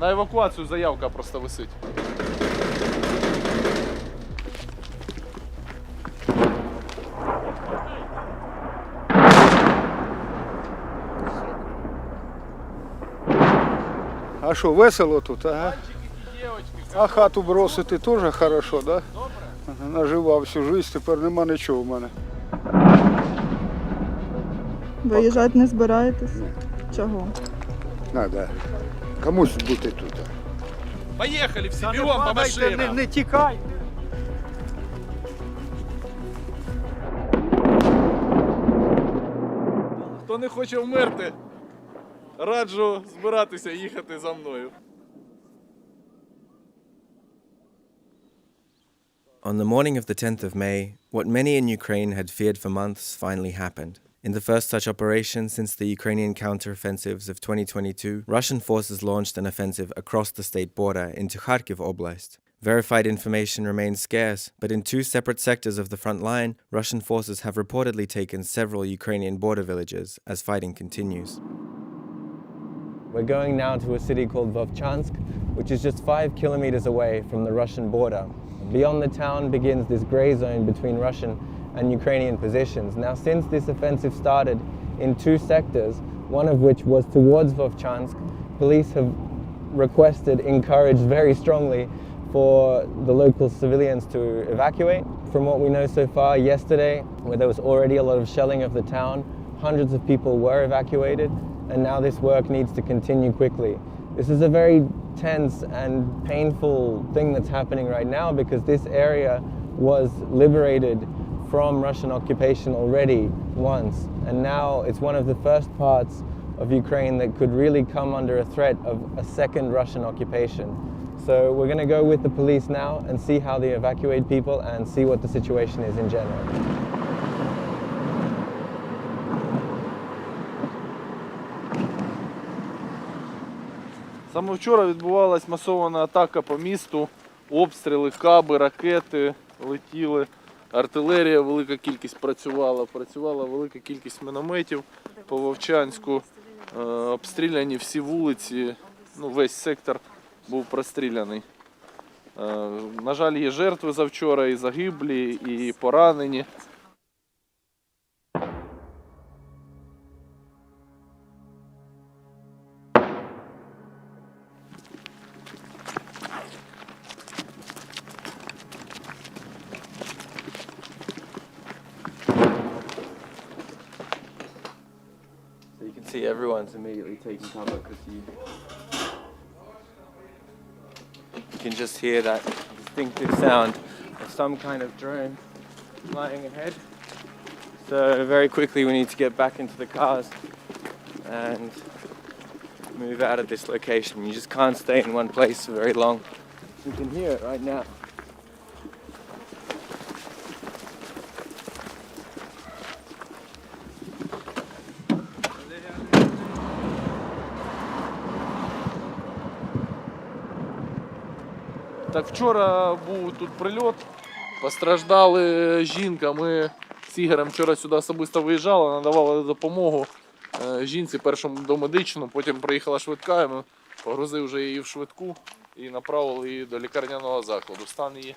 На евакуацію заявка просто висить. А що, весело тут, ага? А хату бросити теж хорошо, да? Добре. Наживав всю життя, тепер нема нічого в мене. Виїжджати не збираєтесь? Чого? Надо комусь бути тут. Поїхали всі, бігом по машинам. не тікай. Хто не хоче вмерти, раджу збиратися і їхати за мною. On the morning of the 10th of May, what many in Ukraine had feared for months finally happened. In the first such operation since the Ukrainian counteroffensives of 2022, Russian forces launched an offensive across the state border into Kharkiv Oblast. Verified information remains scarce, but in two separate sectors of the front line, Russian forces have reportedly taken several Ukrainian border villages as fighting continues. We're going now to a city called Vovchansk, which is just five kilometers away from the Russian border. Beyond the town begins this gray zone between Russian and Ukrainian positions. Now, since this offensive started in two sectors, one of which was towards Vovchansk, police have requested, encouraged very strongly for the local civilians to evacuate. From what we know so far, yesterday, where there was already a lot of shelling of the town, hundreds of people were evacuated, and now this work needs to continue quickly. This is a very tense and painful thing that's happening right now because this area was liberated from Russian occupation already once, and now it's one of the first parts of Ukraine that could really come under a threat of a second Russian occupation. So we're going to go with the police now and see how they evacuate people and see what the situation is in general. Саме вчора відбувалась масована атака по місту, обстріли, каби, ракети летіли, артилерія велика кількість працювала, працювала велика кількість мінометів по Вовчанську, е, обстріляні всі вулиці, ну, весь сектор був простріляний. Е, На жаль, є жертви завчора, і загиблі, і поранені. See everyone's immediately taking cover because you you can just hear that distinctive sound of some kind of drone flying ahead. So very quickly we need to get back into the cars and move out of this location. You just can't stay in one place for very long. You can hear it right now. Так вчора був тут прильот, постраждали жінка. Ми з Ігорем вчора сюди особисто виїжджали, надавали допомогу е, жінці першому домедичну, потім приїхала швидка, і ми погрузили вже її в швидку і направили її до лікарняного закладу. Стан її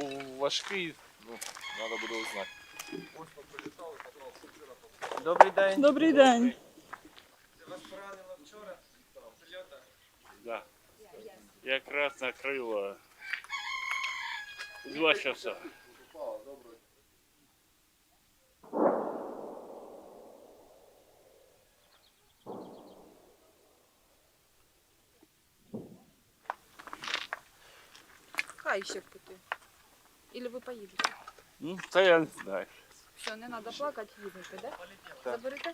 був важкий, ну, треба буде узнати. Добрий день. Добрий день. Да. Якраз накрило. Два часа. Хай ще піти. Или ви поїдете? Ну, це я не знаю. Все, не треба плакати, їдете, да? Заберете?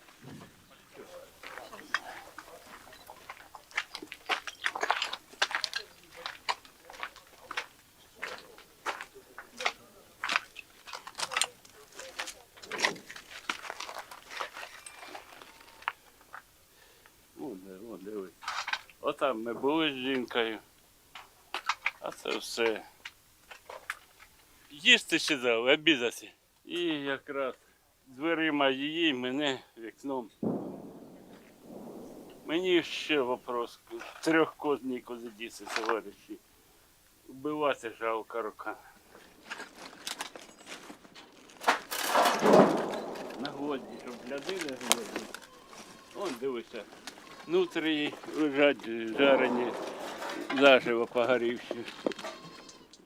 Отам ми були з жінкою. А це все. Їсти ще дали, обідати. І якраз дверима її, мене вікном. Мені ще вопрос. трьох коз нікуди діти, товариші. Вбивати жалко рука. На гвозді, щоб гляди на гвозді. Вон дивися. Внутрі лежать жарені, заживо погорівші.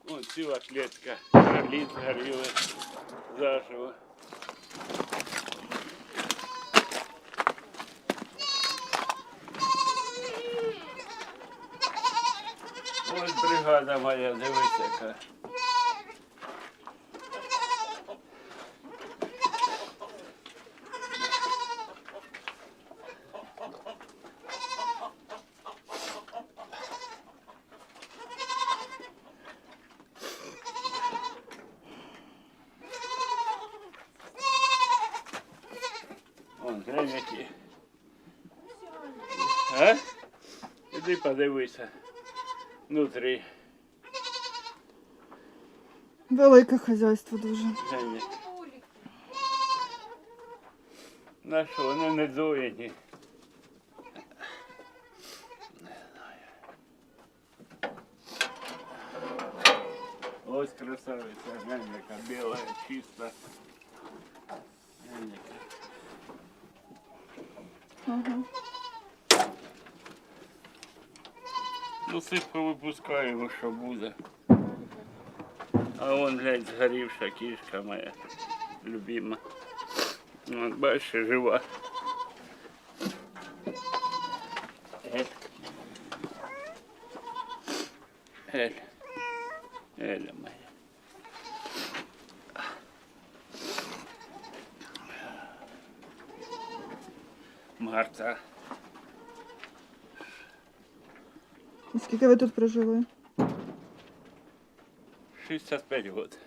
Вон ціла клітка, кролі згоріли заживо. Ось бригада моя, дивись яка. подивися. Внутрі. Велике хазяйство дуже. Глянь. На що, вони не доїні. Ось красавиця, глянь, яка біла, чиста. Глянь, яка. Ага. Ну, сипку випускаємо, що буде. А вон, глянь, згорівша кішка моя любима. Вон, бачиш, жива. Ель. Ель. Еля моя. Марта. Скільки ви тут прожили? 65 год.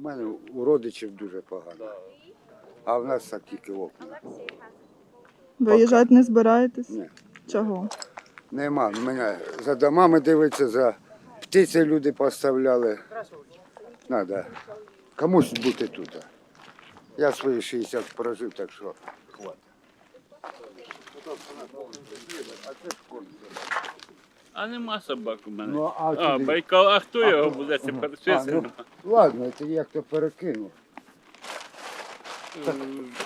У мене у родичів дуже погано. А в нас так тільки окна. Виїжджати не збираєтесь? Ні. Чого? Нема. Мене за домами дивиться, за птиці люди поставляли. Надо комусь бути тут. Я свої 60 прожив, так що хватить. А нема собак у мене. Ну, а а, туди- Байкал, а хто А, його ну, буде А, тепер ну, чесно? ладно, це як то перекинув.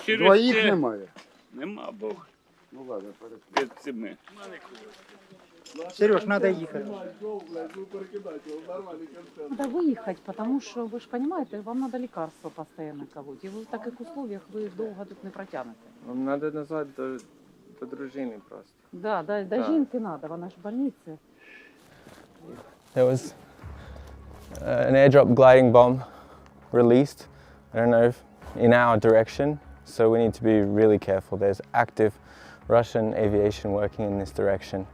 Через Двоїх те- немає. Нема Бог Ну ладно, перекинув. під цими. Сереж, надо ехать. Надо выехать, потому что, вы же понимаете, вам надо лекарства постоянно колоть. И вы в таких условиях вы долго тут не протянете. Вам треба назад до, до дружини просто. Да, да, до Да. жінки надо, вона ж в больниці. There was uh, an airdrop gliding bomb released. I don't know if in our direction, so we need to be really careful. There's active Russian aviation working in this direction.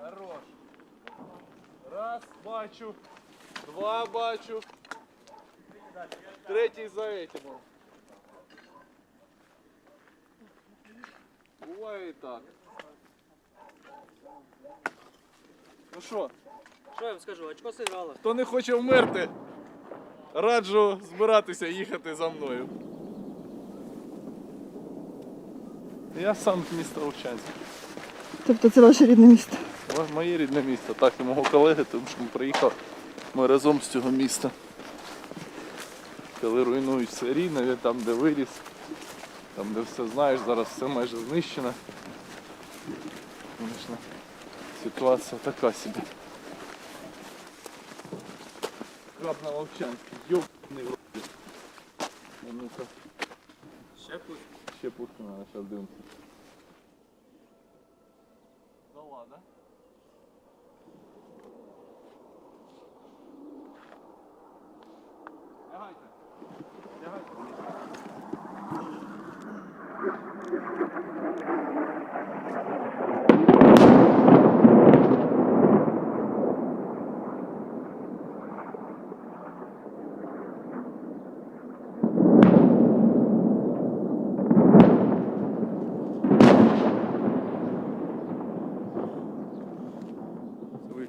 Хорош. Раз, бачу. Два бачу. Третій за этим. Буває і так. Ну що, Що я вам скажу, очко сыграло. хто не хоче вмерти, раджу збиратися їхати за мною. Я сам з міста Овчанськ. Тобто це ваше рідне місто? Мо- Моє рідне місто, так і мого колеги, тому що ми приїхали ми разом з цього міста. Коли руйнують все рівне, там де виріс, там де все знаєш, зараз все майже знищено. Звісно, ситуація така себе. Краб на Ловчанській, ёбаний в ну-ка. Ще пушку? Ще пушку надо, сейчас дымка.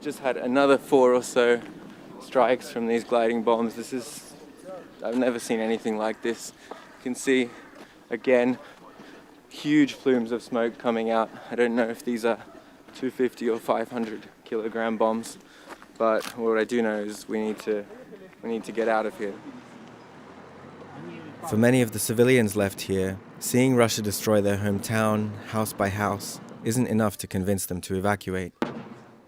Just had another four or so strikes from these gliding bombs. This is, I've never seen anything like this. You can see again huge plumes of smoke coming out. I don't know if these are 250 or 500 kilogram bombs, but what I do know is we need to we need to get out of here. For many of the civilians left here, seeing Russia destroy their hometown, house by house, isn't enough to convince them to evacuate.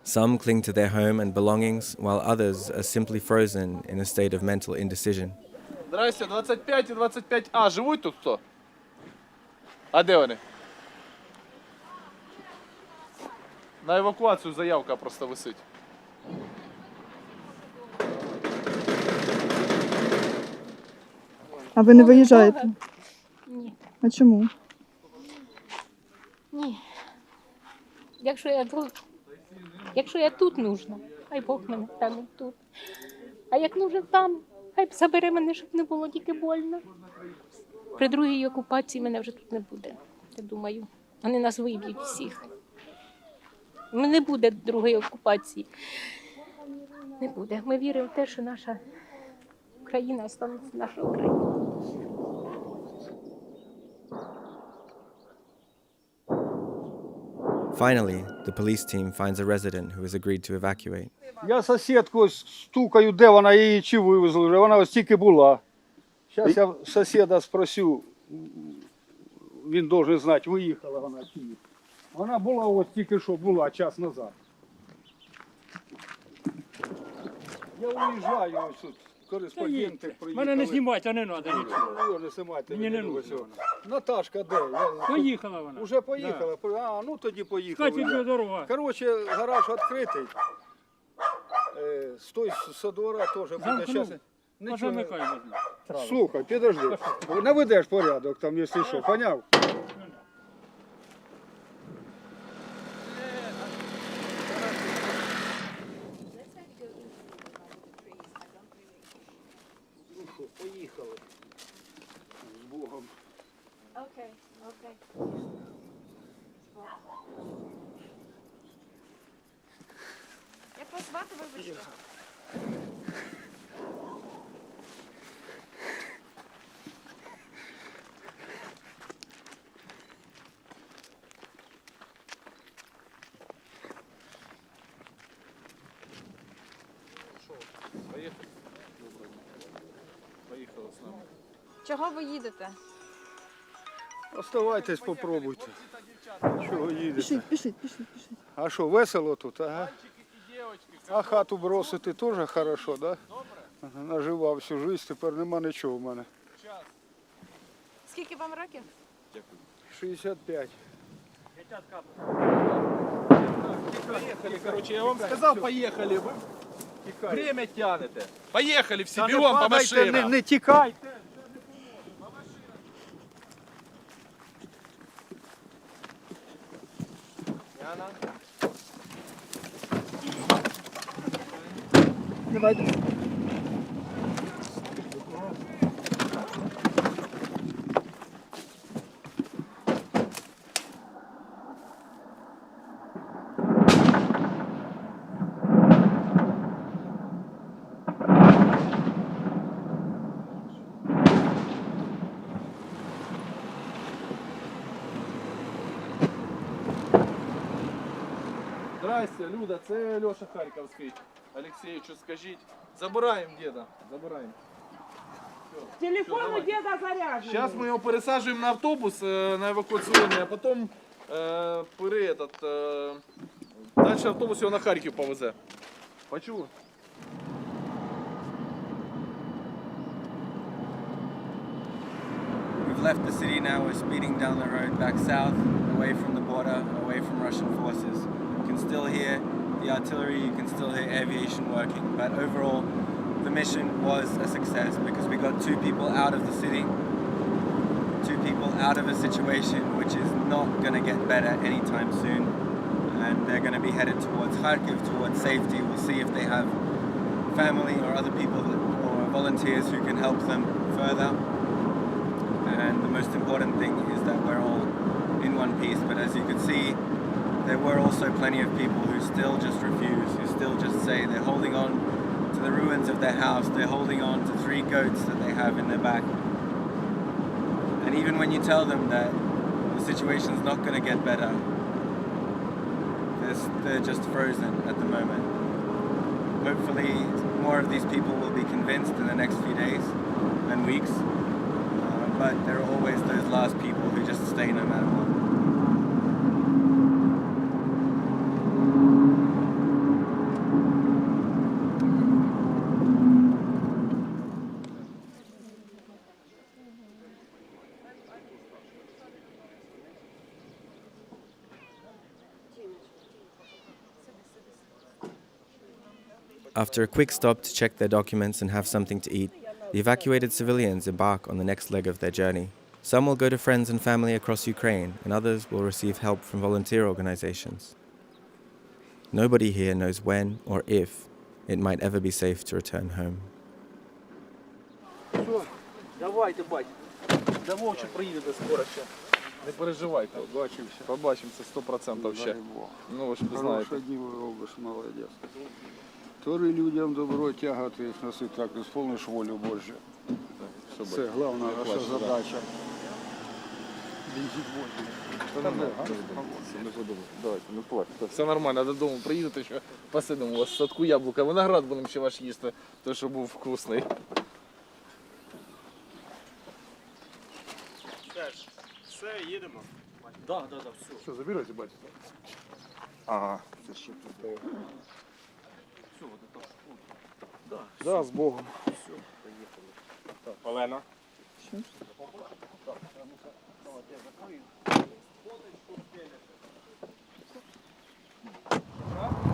Some cling to their home and belongings, while others are simply frozen in a state of mental indecision. Здрасте, 25 і 25А. Живуть тут хто? А де вони? На евакуацію заявка просто висить. А ви не виїжджаєте? Ні. А чому? Ні. Якщо я тут, якщо я тут нужна, хай Бог мене і тут. А як нужен там, хай забере мене, щоб не було тільки больно. При другій окупації мене вже тут не буде. Я думаю, вони нас виб'ють всіх. Не буде другої окупації. Не буде. Ми віримо в те, що наша Україна станеться наша Україна. Finally, the police team finds a resident who has agreed to evacuate. Я сусідку ось стукаю, де вона її чи вивезли вже. Вона ось тільки була. Зараз я сусіда спросю, він должен знати, виїхала вона чи ні. Вона була ось тільки що була час назад. Я уїжджаю ось тут. Кореспонденти приїхали. Мене не знімайте, не треба нічого. Ну, його не знімайте. Мені не нужно. Наташка де? Я... Поїхала вона. Уже поїхала. А, ну тоді поїхала. Катя тебе дорога. Короче, гараж відкритий. Е, з той со двора теж буде Замкнув. зараз. Нічого. Пожамикай можна. Слухай, підожди. Наведеш порядок там, якщо що, поняв? Ну що, поїхали. З Богом. Окей, окей. Як вас звати, вибачте? Поїхали. Поїхали з нами. Чого ви їдете? Оставайтесь, попробуйте. Чого їдете? Пішіть, пішіть, пішіть, пішіть. А що, весело тут, ага? А хату бросити теж хорошо, да? Ага, Наживав всю життя, тепер нема нічого в мене. Скільки вам років? 65. Поехали, короче, я вам сказал, поехали. Вы время тянете. Поехали все, Та по машинам. Не, не тікайте. Давайте. Здрасте, Люда, це Льоша Харківський. Олексійовичу, скажіть. Забираємо діда, забираємо. Телефон у деда заряжен. Зараз ми його пересаджуємо на автобус е, на евакуаційний, а потім е, пере, этот, е, Далі автобус його на Харків повезе. We've left the city now, we're speeding down the road back south, away from the border, away from Russian forces. You can still hear the artillery, you can still hear aviation working, but overall, the mission was a success because we got two people out of the city, two people out of a situation which is not going to get better anytime soon, and they're going to be headed towards Kharkiv, towards safety. We'll see if they have family or other people or volunteers who can help them further and the most important thing is that we're all in one piece. But as you can see, there were also plenty of people who still just refuse, who still just say they're holding on to the ruins of their house, they're holding on to three goats that they have in their back. And even when you tell them that the situation's not going to get better, they're, just frozen at the moment. Hopefully, more of these people will be convinced in the next few days and weeks. Uh, but there are always those last people who just stay no matter what. After a quick stop to check their documents and have something to eat, the evacuated civilians embark on the next leg of their journey. Some will go to friends and family across Ukraine, and others will receive help from volunteer organizations. Nobody here knows when or if it might ever be safe to return home. Що? Давайте, бать. Да мовчу приїдете скоро ще. Не переживайте. Бачився. Побачимося 100% ще. Дай Бог. Ну ви ж знаєте. Хороше діло робиш, молодець. Твори людям добро, тягати їх носи так, ісполниш волю Божу. Це головна да. задача. Плачте. Все нормально, додому приїдете, ще посидимо у вас в садку яблука. Виноград будемо ще ваш їсти, той, що був вкусний. Все, їдемо. Що, заберете, бачите? Ага, це ще тут. Все, вот это. Да, да с Богом. Все, поехали. Олена. Так, ну що, давай, я закрою. Вот телефону.